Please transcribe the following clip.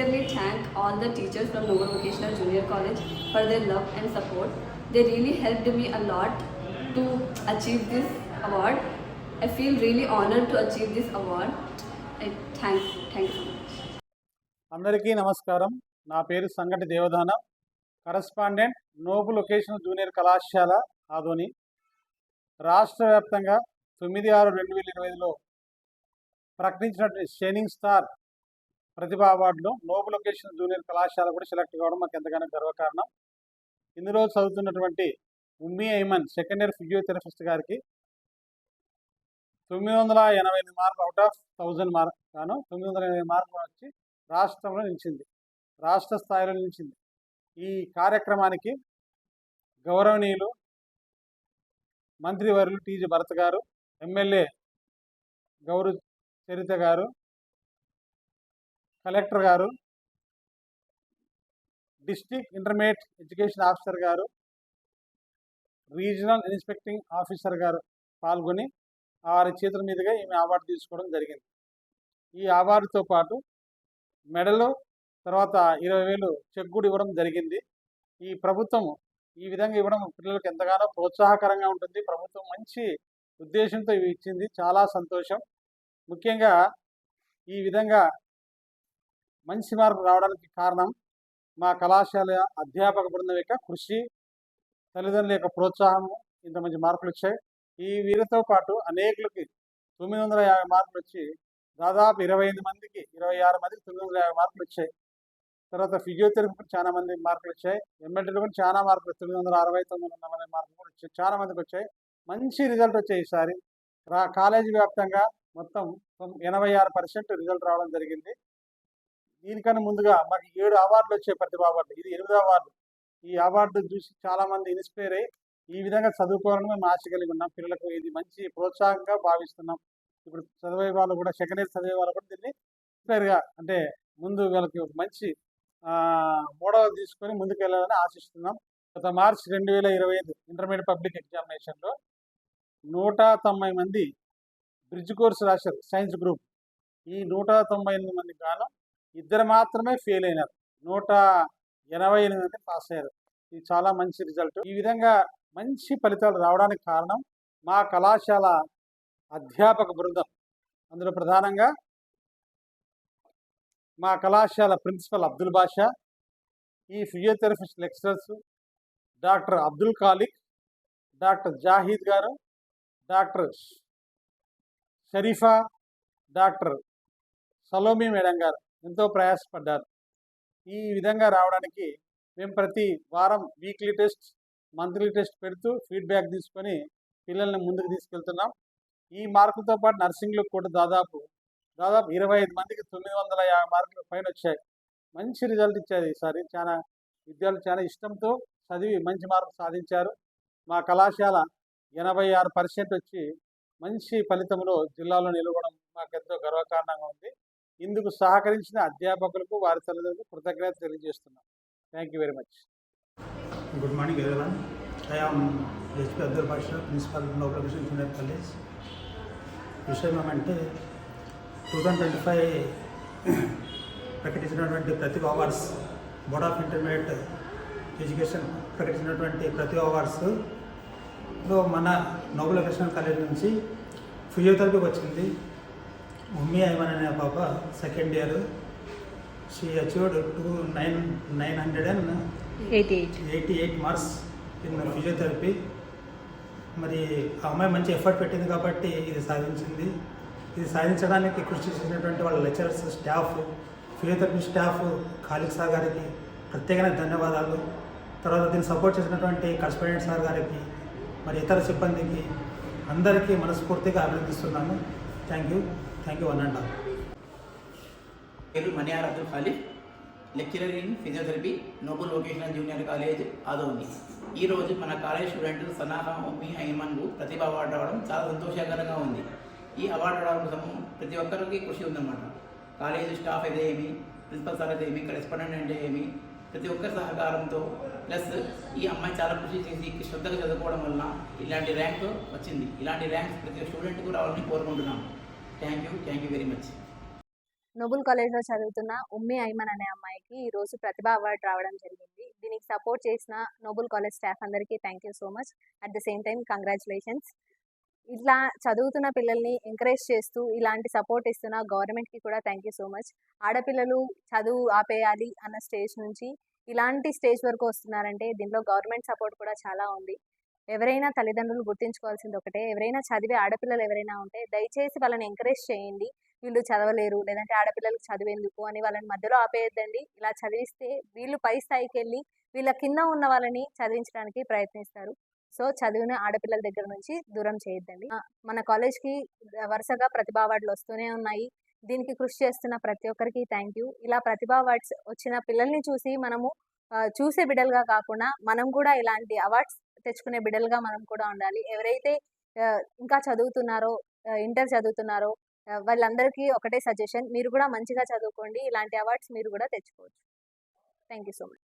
Sincerely thank all the teachers from Novo Vocational Junior College for their love and support. They really helped me a lot to achieve this award. I feel really honored to achieve this award. I thank, thank you so much. అందరికీ నమస్కారం నా పేరు Sangati Devadana correspondent Noble vocational junior కళాశాల ఆదోని రాష్ట్ర వ్యాప్తంగా తొమ్మిది ఆరు రెండు వేల ఇరవై ఐదులో ప్రకటించినటువంటి షైనింగ్ స్టార్ ప్రతిభా అవార్డులో నోబుల్ లొకేషన్ జూనియర్ కళాశాల కూడా సెలెక్ట్ కావడం మాకు ఎంతగానో గర్వకారణం. ఇందులో చదువుతున్నటువంటి Ummi Aiman second year physiotherapist గారికి తొమ్మిది వందల ఎనభై ఎనిమిది మార్కులు అవుట్ ఆఫ్ థౌజండ్ మార్క్ గాను తొమ్మిది వందల ఎనభై మార్కులు వచ్చి రాష్ట్రంలో నిలిచింది. రాష్ట్ర స్థాయిలో నిలిచింది. ఈ కార్యక్రమానికి గౌరవనీయులు మంత్రివర్యులు టీజీ భరత్ గారు ఎమ్మెల్యే గౌరవ చరిత గారు కలెక్టర్ గారు డిస్టిక్ ఇంటర్మీడియట్ ఎడ్యుకేషన్ ఆఫీసర్ గారు రీజనల్ ఇన్స్పెక్టింగ్ ఆఫీసర్ గారు పాల్గొని వారి చేతుల మీదుగా ఈమె అవార్డు తీసుకోవడం జరిగింది. ఈ అవార్డుతో పాటు మెడలు తర్వాత ఇరవై వేలు చెక్ కూడా ఇవ్వడం జరిగింది. ఈ ప్రభుత్వం ఈ విధంగా ఇవ్వడం పిల్లలకు ఎంతగానో ప్రోత్సాహకరంగా ఉంటుంది. ప్రభుత్వం మంచి ఉద్దేశంతో ఇవి ఇచ్చింది. చాలా సంతోషం. ముఖ్యంగా ఈ విధంగా మంచి మార్పు రావడానికి కారణం మా కళాశాల అధ్యాపక బృందం యొక్క కృషి తల్లిదండ్రుల యొక్క ప్రోత్సాహము ఇంత మంచి మార్కులు వచ్చాయి. ఈ వీరితో పాటు అనేకులకి తొమ్మిది వందల యాభై మార్కులు వచ్చి దాదాపు ఇరవై ఐదు మందికి ఇరవై ఆరు మందికి తొమ్మిది వందల యాభై మార్కులు వచ్చాయి. తర్వాత ఫిజియోథెరపీ కూడా చాలా మంది మార్కులు వచ్చాయి. ఎంఎల్టీలో కూడా చాలా మార్కులు తొమ్మిది వందల అరవై తొమ్మిది వందల మార్కులు కూడా వచ్చాయి. చాలా మందికి వచ్చాయి. మంచి రిజల్ట్ వచ్చాయి ఈసారి. రా కాలేజీ వ్యాప్తంగా మొత్తం ఎనభై ఆరు పర్సెంట్ రిజల్ట్ రావడం జరిగింది. దీనికన్నా ముందుగా మాకు ఏడు అవార్డులు వచ్చాయి ప్రతిభ అవార్డు ఇది ఎనిమిది అవార్డు. ఈ అవార్డు చూసి చాలా మంది ఇన్స్పైర్ అయ్యి ఈ విధంగా చదువుకోవాలని మేము ఆశ కలిగి ఉన్నాం. పిల్లలకు ఇది మంచి ప్రోత్సాహంగా భావిస్తున్నాం. ఇప్పుడు చదివే వాళ్ళు కూడా సెకండ్ ఇయర్ చదివే వాళ్ళు కూడా దీన్ని ఇన్స్పైర్గా అంటే ముందు వీళ్ళకి ఒక మంచి మోడల్ తీసుకొని ముందుకు వెళ్ళాలని ఆశిస్తున్నాం. గత మార్చ్ రెండు వేల ఇరవై ఐదు ఇంటర్మీడియట్ పబ్లిక్ ఎగ్జామినేషన్లో నూట తొంభై మంది బ్రిడ్జ్ కోర్స్ రాశారు. సైన్స్ గ్రూప్ ఈ నూట తొంభై ఎనిమిది మంది గాను ఇద్దరు మాత్రమే ఫెయిల్ అయినారు. నూట ఎనభై ఎనిమిది పాస్ అయ్యారు. ఇది చాలా మంచి రిజల్ట్ ఈ విధంగా మంచి ఫలితాలు రావడానికి కారణం మా కళాశాల అధ్యాపక బృందం. అందులో ప్రధానంగా మా కళాశాల ప్రిన్సిపల్ అబ్దుల్ బాషా ఈ physiotherapist lecturers doctor Abdul Khaliq doctor Zahid garu doctor Sharifa doctor Salomi madam గారు. ఎంతో ప్రయాసపడ్డారు. ఈ విధంగా రావడానికి మేము ప్రతి వారం వీక్లీ టెస్ట్ మంత్లీ టెస్ట్ పెడుతూ ఫీడ్బ్యాక్ తీసుకొని పిల్లల్ని ముందుకు తీసుకెళ్తున్నాం. ఈ మార్కులతో పాటు నర్సింగ్లో కూడా దాదాపు దాదాపు ఇరవై ఐదు మందికి తొమ్మిది వందల యాభై మార్కులు పైన వచ్చాయి. మంచి రిజల్ట్ ఇచ్చారు ఈసారి. చాలా విద్యార్థులు చాలా ఇష్టంతో చదివి మంచి మార్కులు సాధించారు. మా కళాశాల ఎనభై ఆరు పర్సెంట్ వచ్చి మంచి ఫలితంలో జిల్లాలో నిలవడం మాకెంతో గర్వకారణంగా ఉంది. ఇందుకు సహకరించిన అధ్యాపకులకు వారి తల్లిదండ్రులకు కృతజ్ఞత తెలియజేస్తున్నాం. Thank you very much good morning everyone. I am HP Abdul Basha, Principal Noble junior college విషయం ఏమంటే టూ థౌజండ్ ట్వంటీ ఫైవ్ ప్రకటించినటువంటి Pratibha awards board of intermediate education ప్రకటించినటువంటి ప్రతిభ అవార్డ్స్లో మన నోబెల్ కాలేజ్ నుంచి ఫిజియోథెరపీకి వచ్చింది. ఉమ్మి ఐమన్ అనే పాప second year she achieved two nine nine hundred and 88. Eighty eight marks in physiotherapy మరి ఆ అమ్మాయి మంచి ఎఫర్ట్ పెట్టింది కాబట్టి ఇది సాధించింది. ఇది సాధించడానికి కృషి చేసినటువంటి వాళ్ళ లెక్చరర్స్ స్టాఫ్ ఫిజియోథెరపీ స్టాఫ్ ఖాళీ సార్ గారికి ప్రత్యేకమైన ధన్యవాదాలు. తర్వాత దీన్ని సపోర్ట్ చేసినటువంటి కరస్పాండెంట్ సార్ గారికి మరి ఇతర సిబ్బందికి అందరికీ మనస్ఫూర్తిగా అభినందిస్తున్నాను. Thank you thank you one and పేరు Maniyar Abdul Khalid lecturer in physiotherapy Noble vocational junior college Adoni. ఈరోజు మన కాలేజ్ స్టూడెంట్ సనాహా ఉమ్మి హైమన్కు ప్రతిభ అవార్డు రావడం చాలా సంతోషకరంగా ఉంది. ఈ అవార్డు రావడం కోసం ప్రతి ఒక్కరికి కృషి ఉందన్నమాట. కాలేజ్ స్టాఫ్ అయితే ఏమి ప్రిన్సిపల్ సార్ అయితే ఏమి కరెస్పాండెంట్ అంటే ఏమి ప్రతి ఒక్కరి సహకారంతో ప్లస్ ఈ అమ్మాయి చాలా కృషి చేసి శ్రద్ధగా చదువుకోవడం వలన ఇలాంటి ర్యాంక్ వచ్చింది. ఇలాంటి ర్యాంక్స్ ప్రతి స్టూడెంట్కు రావాలని కోరుకుంటున్నాము. Thank you thank you very much Noble కాలేజ్లో చదువుతున్న ఉమ్మి ఐమన్ అనే అమ్మాయికి ఈ రోజు ప్రతిభ అవార్డు రావడం జరిగింది. దీనికి సపోర్ట్ చేసిన నోబుల్ కాలేజ్ స్టాఫ్ అందరికీ thank you so much at the same time congratulations ఇట్లా చదువుతున్న పిల్లల్ని ఎంకరేజ్ చేస్తూ ఇలాంటి సపోర్ట్ ఇస్తున్న గవర్నమెంట్కి కూడా థ్యాంక్ యూ సో మచ్ ఆడపిల్లలు చదువు ఆపేయాలి అన్న స్టేజ్ నుంచి ఇలాంటి స్టేజ్ వరకు వస్తున్నారంటే దీనిలో గవర్నమెంట్ సపోర్ట్ కూడా చాలా ఉంది. ఎవరైనా తల్లిదండ్రులు గుర్తుంచుకోవాల్సింది ఒకటే ఎవరైనా చదివే ఆడపిల్లలు ఎవరైనా ఉంటే దయచేసి వాళ్ళని ఎంకరేజ్ చేయండి. వీళ్ళు చదవలేరు లేదంటే ఆడపిల్లలకు చదివేందుకు అని వాళ్ళని మధ్యలో ఆపేయద్దండి. ఇలా చదివిస్తే వీళ్ళు పై స్థాయికి వెళ్ళి వీళ్ళ కింద ఉన్న వాళ్ళని చదివించడానికి ప్రయత్నిస్తారు. సో చదివిన ఆడపిల్లల దగ్గర నుంచి దూరం చేయొద్దండి. మన కాలేజ్కి వరుసగా ప్రతిభా అవార్డులు వస్తూనే ఉన్నాయి. దీనికి కృషి చేస్తున్న ప్రతి ఒక్కరికి థ్యాంక్ యూ. ఇలా ప్రతిభా అవార్డ్స్ వచ్చిన పిల్లల్ని చూసి మనము చూసే బిడ్డలుగా కాకుండా మనం కూడా ఇలాంటి అవార్డ్స్ తెచ్చుకునే బిడ్డలుగా మనం కూడా ఉండాలి. ఎవరైతే ఇంకా చదువుతున్నారో ఇంటర్ చదువుతున్నారో వాళ్ళందరికీ ఒకటే సజెషన్. మీరు కూడా మంచిగా చదువుకోండి. ఇలాంటి అవార్డ్స్ మీరు కూడా తెచ్చుకోవచ్చు. Thank you so much.